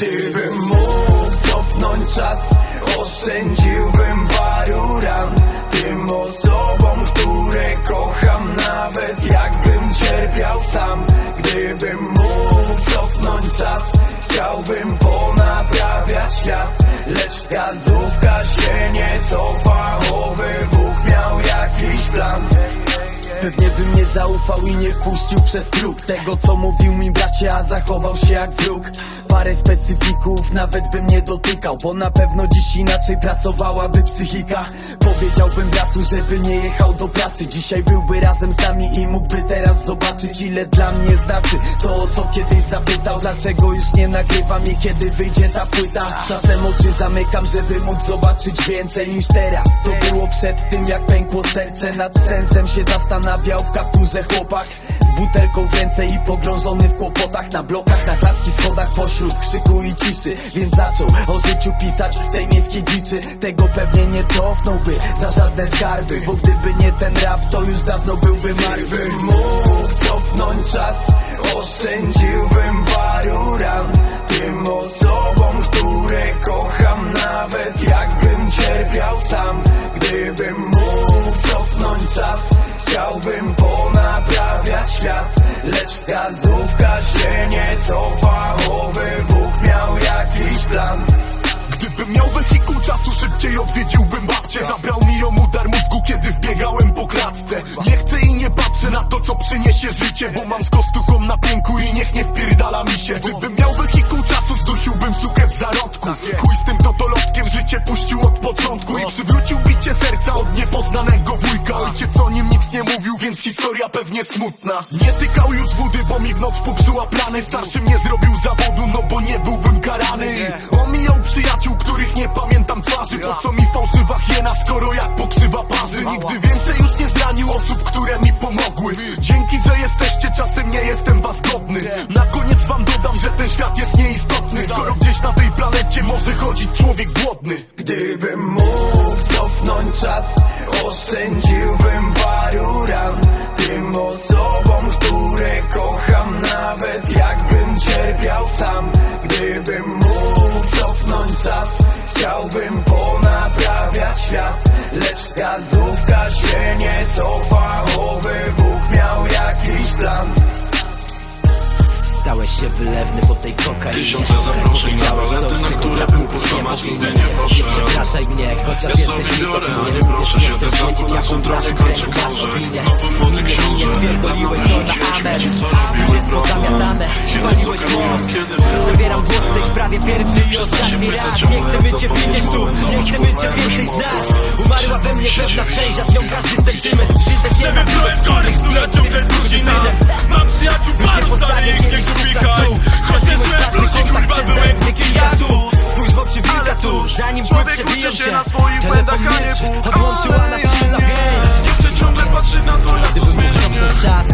Gdybym mógł cofnąć czas Oszczędziłbym paru ran Tym osobom, które kocham Nawet jakbym cierpiał sam. Gdybym mógł cofnąć czas Chciałbym ponaprawiać świat Lecz wskazówka się nie cofa Oby Bóg miał jakiś plan Pewnie bym nie zaufał i nie wpuścił przez próg Tego co mówił mi bracie, a zachował się jak wróg. Parę specyfików nawet bym nie dotykał Bo na pewno dziś inaczej pracowałaby psychika. Powiedziałbym bratu, żeby nie jechał do pracy. Dzisiaj byłby razem z nami i mógłby teraz zobaczyć Ile dla mnie znaczy to co kiedyś zapytał Dlaczego już nie nagrywam i kiedy wyjdzie ta płyta? Czasem oczy zamykam, żeby móc zobaczyć więcej niż teraz. To było przed tym jak pękło serce. Nad sensem się zastanawiał w kapturze chłopak. Butelką w ręce i pogrążony w kłopotach. Na blokach, na klatki, schodach pośród krzyku i ciszy. Więc zaczął o życiu pisać w tej miejskiej dziczy. Tego pewnie nie cofnąłby za żadne skarby. Bo gdyby nie ten rap, to już dawno byłby martwy. Mógł cofnąć czas Oszczędziłbym paru ran Tym osobom, które kocham. Nawet jakbym cierpiał sam Gdybym mógł cofnąć czas Chciałbym ponaprawiać świat. Lecz wskazówka się nie cofa Oby Bóg miał jakiś plan. Gdybym miał wehikuł czasu, szybciej odwiedziłbym babcię. Zabrał mi ją udar mózgu, kiedy wbiegałem po klatce przyniesie życie Bo mam z kostuchą na pięku i niech nie wpierdala mi się. Gdybym miał wehikuł czasu, zdusiłbym sukę w zarodku. Chuj z tym totolotkiem, życie puścił od początku I przywrócił bicie serca od niepoznanego wujka. Ojciec o nim nic nie mówił, więc historia pewnie smutna. Nie tykał już wody, bo mi w noc popsuła plany. Starszy mnie zrobił zawodu, no bo nie byłbym karany. Omijał przyjaciół, których nie pamiętam twarzy. Po co mi fałszywa hiena, skoro jak pokrzywa parzy? Nigdy więcej zranił osób, które mi pomogły. Dzięki, że jesteście, czasem nie jestem was godny. Na koniec wam dodam, że ten świat jest nieistotny. Skoro gdzieś na tej planecie może chodzić człowiek głodny. Gdybym mógł cofnąć czas Oszczędziłbym paru ran Tym osobom, które kocham Nawet jakbym cierpiał sam. Gdybym mógł cofnąć czas Chciałbym ponaprawiać świat. Lecz wskazówka cofa Oby Bóg miał jakiś plan. Stałeś się wylewny po tej kokainie Tysiące zaproszeń na balety, na które nie złamać, ma nigdy nie poszedłem. Nie przepraszaj mnie, chociaż Ja jesteś mi to a nie winien. proszę się nie chcesz ze zamku wiedzieć, na jaką prawie pierwszy i ostatni raz. Nie chcemy cię widzieć tu, nie chcemy cię więcej znać. Umarła we mnie pewna część, a z nią każdy sentymetr Przyjdę cię na piłę z chorych, która ciągle z Mam przyjaciół paru, wcale ich nie kupikaj Chociaż złe w ludzi, kurwa, byłem nikim ja tu. Spójrz w oczy wilka tu, zanim pójdź przebiją cię na swoich błędach, a nie Odłączyła nas silna więź Jeszcze ciągle patrzy na to, jak to zmieniam, nie?